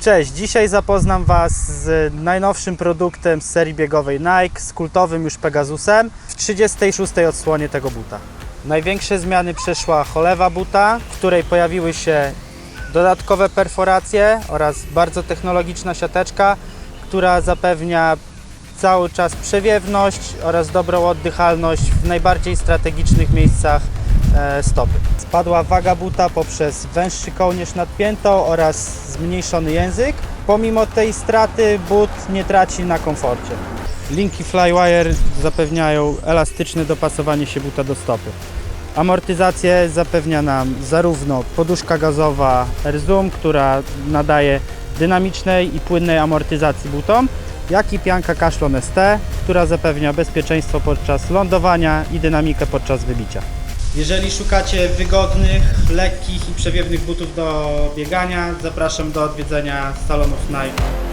Cześć, dzisiaj zapoznam Was z najnowszym produktem z serii biegowej Nike, z kultowym już Pegasusem w 36 odsłonie tego buta. Największe zmiany przeszła cholewa buta, w której pojawiły się dodatkowe perforacje oraz bardzo technologiczna siateczka, która zapewnia cały czas przewiewność oraz dobrą oddychalność w najbardziej strategicznych miejscach stopy. Spadła waga buta poprzez węższy kołnierz nad piętą oraz zmniejszony język. Pomimo tej straty but nie traci na komforcie. Linki Flywire zapewniają elastyczne dopasowanie się buta do stopy. Amortyzację zapewnia nam zarówno poduszka gazowa AirZoom, która nadaje dynamicznej i płynnej amortyzacji butom, jak i pianka Kaszlon ST, która zapewnia bezpieczeństwo podczas lądowania i dynamikę podczas wybicia. Jeżeli szukacie wygodnych, lekkich i przewiewnych butów do biegania, zapraszam do odwiedzenia salonów Nike